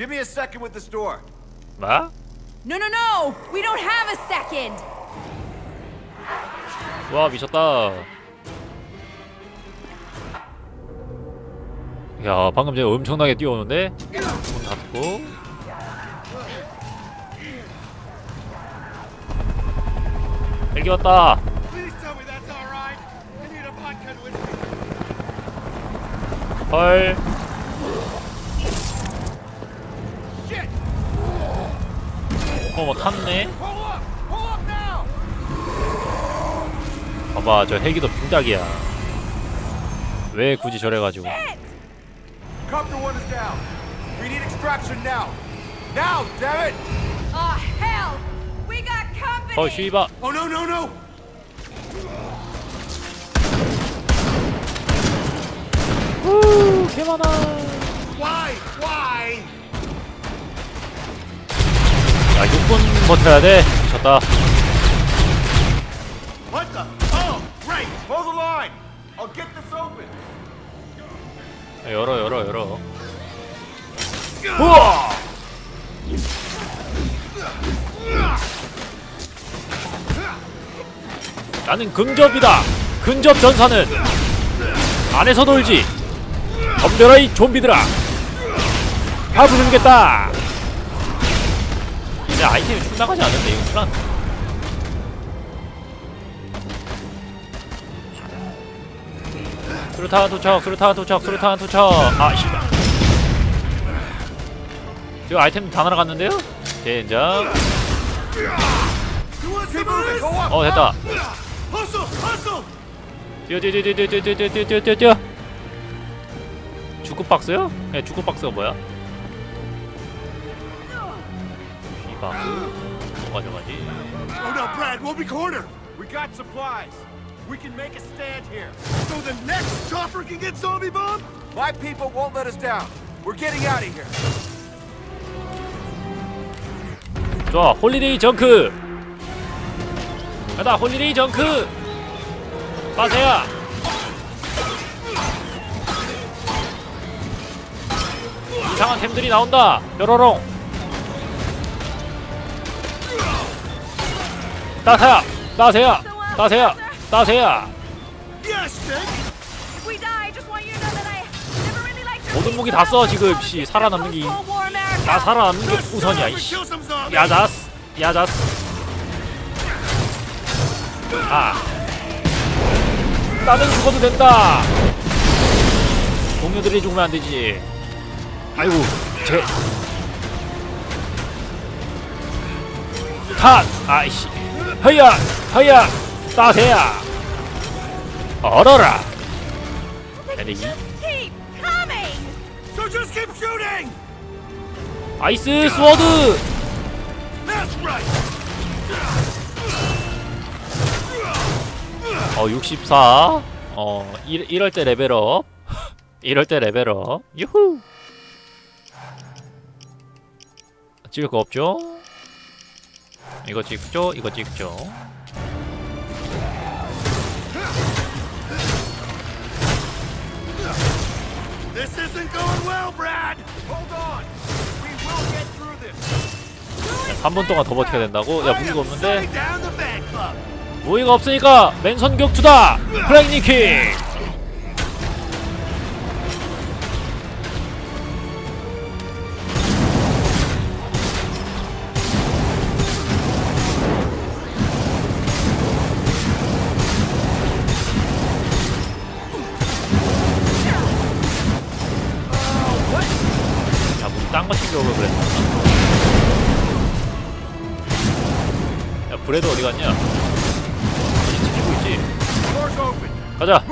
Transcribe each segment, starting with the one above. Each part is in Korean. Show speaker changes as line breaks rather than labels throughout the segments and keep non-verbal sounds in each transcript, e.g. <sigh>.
Give me a second with the store.
뭐?
No, no, no! We don't have a second!
와 미쳤다 야 방금 전에 엄청나게 뛰어오는데 문 닫고 헬기 왔다
Please
어뭐 탔네. 봐봐 저 헬기도 빙작이야. 왜 굳이 저래가지고. 어 쉬바 후우 개많아.
Why? Why?
야 6분 버텨야 돼. 미쳤다?
Oh,
열어 열어 열어. 우와! 나는 근접이다. 근접 전사는 안에서 놀지. 덤벼라 이 좀비들아. 다 부수겠다 내 아이템이 충당하지 않은데 이거 불안 수류탄 도착 수류탄 도착 수류탄 도착 아 씨발 지금 아이템 다 날아갔는데요? 젠장. 어 됐다. 뛰어 뛰어 뛰어 뛰어 뛰어 뛰어 뛰어 뛰어 뛰어 주급 박스요? 네 주급 박스가 뭐야? 뭐 가져가지
Oh no, Brad, we'll be cornered. We got supplies. We can make a stand here. So the next chopper can get zombie bombed? My people won't let us down. We're getting out of here.
좋아 홀리데이 정크 가다 홀리데이 정크 빠세야 이상한 템들이 나온다 뾰로롱 따세야 따세야 따세야 따세야 모든 무기. 다 써 지금 씨 살아남는 게
Cold War America.
다 살아남는 게 우선이야 이씨. 야자스 야자스 아 나는 죽어도 된다 동료들이 죽으면 안 되지 아이고 제 탓! 아이씨 허야 허야 따세야 얼어라
shooting.
아이스 스워드. 어, 64. 어, 이, 이럴 때 레벨업. <laughs> 이럴 때 레벨업. 유후. 찍을 거 없죠? 이거 찍죠? 이거 찍죠?
This isn't going well, Brad. Hold on. We will get through this.
3분 동안 더 버텨야 된다고? 야, 무기가 없는데? 무기가 없으니까 맨손 격투다! 플랭 니킥! 거 챙겨오고 그랬나? 야, 브레드 어디 갔냐? 어디 지키고 있지? 가자!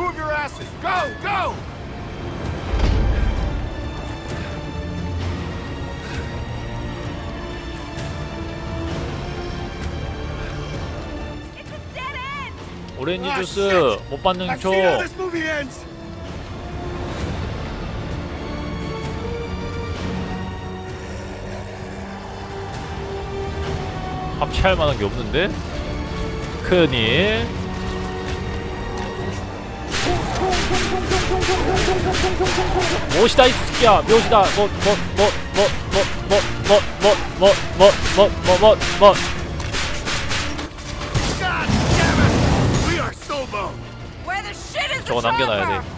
오렌지
아,
주스. 못 받는 초 합체할 만한 게 없는데? 큰일 무엇이다 이 새끼야 무엇이다 뭐뭐뭐 뭐뭐뭐뭐뭐뭐뭐뭐뭐뭐뭐
God damn it! We are so boned.
Where the shit is the
저거 남겨놔야? 돼.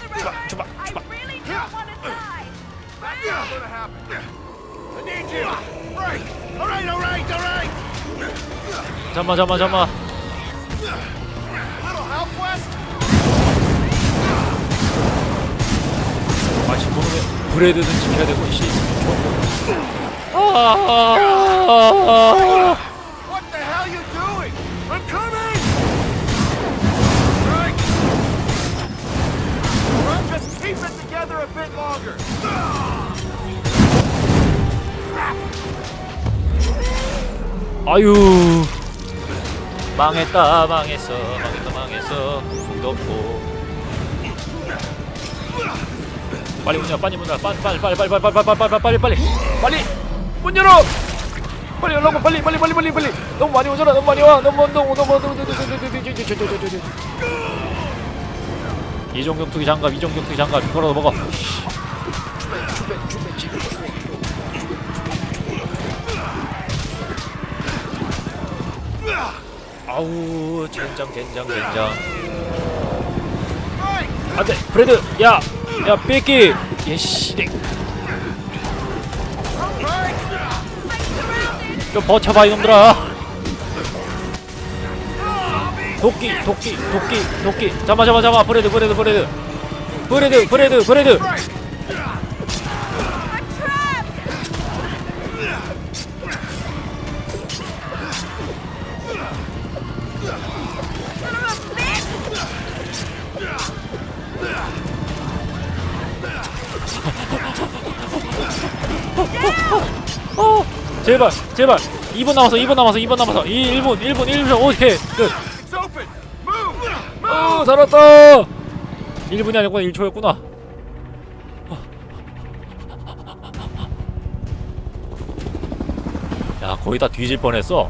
잠만 잠만 잠만. 아씨 모르면 브레드는 지켜야 되고 씨. 아.
What the hell you doing? I'm coming! Right. Right, just keep it together a bit longer.
아 유. 망했다 망했어 망했다 망했어 공도 없고 빨리 문 열어 빨리 문 열어 빨리 빨리 빨리 빨리 빨리 빨리 빨리 빨리 빨리 빨리 빨리 문 열어 빨리 열라고 빨리 빨리 빨리 빨리 빨리 너무 많이 오잖아 너무 많이 와 너무 너무 너무 너무 이종격투기 장갑 이종격투기 장갑 걸어 먹어 아우 젠장 젠장 젠장. 안돼 브레드 야 야 삐끼. 예씨. 좀 버텨봐 이놈들아. 도끼 도끼 도끼 도끼. 잡아 잡아 잡아. 브레드 브레드 브레드. 브레드 브레드 브레드 제발 제발. 2분 남았어 2분 남았어 2분 남았어 2 1분 1분 1분. 오케이 끝. 어, 살았다. 1분이 아니구나 1초였구나. 야 거의 다 뒤질 뻔했어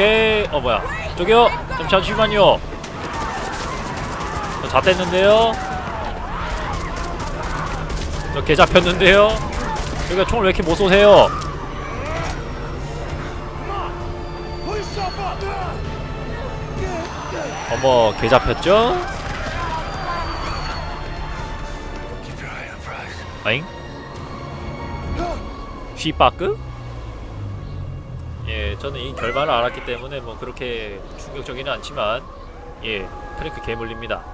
오케이 어 뭐야 저기요 좀 잠시만요 저 잣됐는데요 저 개 잡혔는데요 여기가 총을 왜 이렇게 못 쏘세요. 어머 개 잡혔죠? 아잉? 휘바크? 예, 저는 이 결말을 알았기 때문에 뭐 그렇게 충격적이는 않지만 예, 트랭크 개물립니다.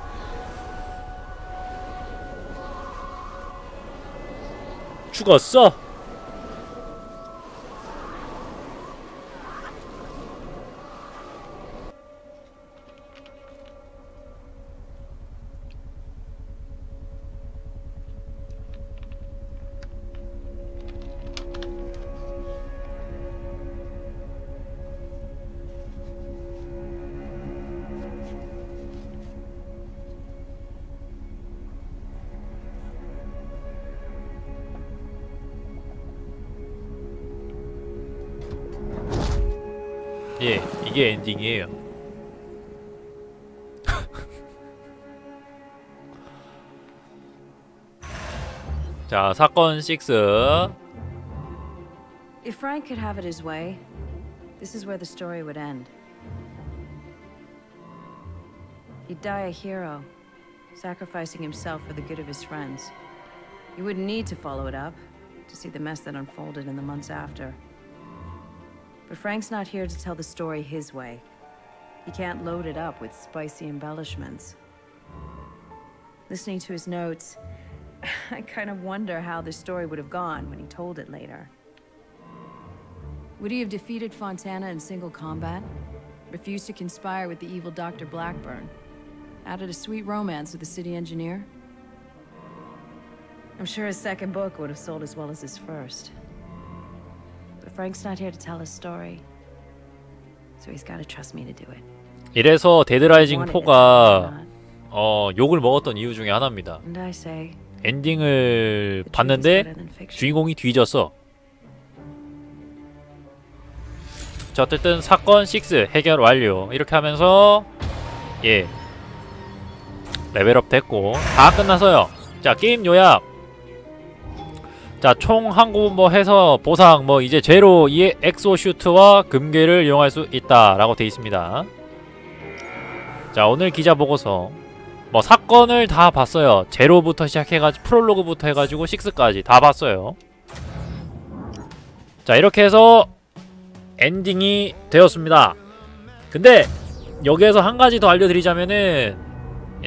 죽었어? 예, 이게 엔딩이에요. <laughs> 자, 사건 6.
If Frank could have it his way, this is where the story would end. He'd die a hero, sacrificing himself for the good of his friends. You wouldn't need to follow it up to see the mess that unfolded in the months after. But Frank's not here to tell the story his way. He can't load it up with spicy embellishments. Listening to his notes, <laughs> I kind of wonder how the story would have gone when he told it later. Would he have defeated Fontana in single combat? Refused to conspire with the evil Dr. Blackburn? Added a sweet romance with the city engineer? I'm sure his second book would have sold as well as his first. Frank's not here to tell his story. So he's gotta trust me to do it.
이래서 데드라이징
Wanted it or
4가
not.
어, 욕을 먹었던 이유 중에 하나입니다. 엔딩을 봤는데. 주인공이 뒤졌어. 자, 어쨌든 사건 6 해결 완료. 이렇게 하면서 예. 레벨업 됐고 다 끝났어요. 자, 게임 요약. 자, 총 한국 뭐 해서 보상 뭐 이제 제로 이 엑소 슈트와 금괴를 이용할 수 있다라고 돼 있습니다. 자, 오늘 기자 보고서 뭐 사건을 다 봤어요. 제로부터 시작해가지고 프롤로그부터 해가지고 6까지 다 봤어요. 자 이렇게 해서 엔딩이 되었습니다. 근데 여기에서 한 가지 더 알려드리자면은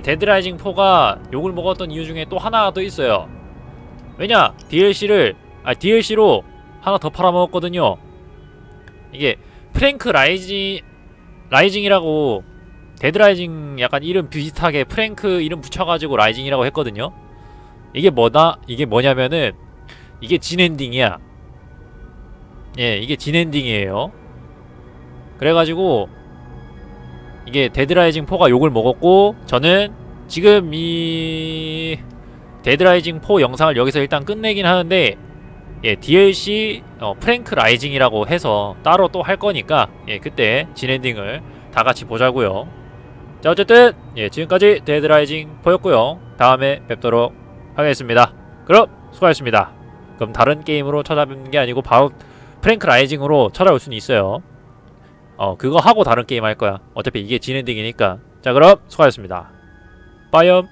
데드라이징 4가 욕을 먹었던 이유 중에 또 하나가 또 있어요. 왜냐 DLC를 아 DLC로 하나 더 팔아먹었거든요. 이게 프랭크 라이징 라이징이라고 데드라이징 약간 이름 비슷하게 프랭크 이름 붙여가지고 라이징이라고 했거든요. 이게 뭐다? 이게 뭐냐면은 이게 진엔딩이야. 예, 이게 진엔딩이에요. 그래가지고 이게 데드라이징 4가 욕을 먹었고 저는 지금 이 데드라이징 4 영상을 여기서 일단 끝내긴 하는데 예, DLC 어, 프랭크 라이징이라고 해서 따로 또 할 거니까 예, 그때 진엔딩을 다 같이 보자고요. 자 어쨌든 예 지금까지 데드라이징 보였고요. 다음에 뵙도록 하겠습니다. 그럼 수고하셨습니다. 그럼 다른 게임으로 찾아뵙는 게 아니고 바로 프랭크 라이징으로 찾아올 수는 있어요. 어 그거 하고 다른 게임 할 거야. 어차피 이게 진엔딩이니까. 자 그럼 수고하셨습니다. 빠이엄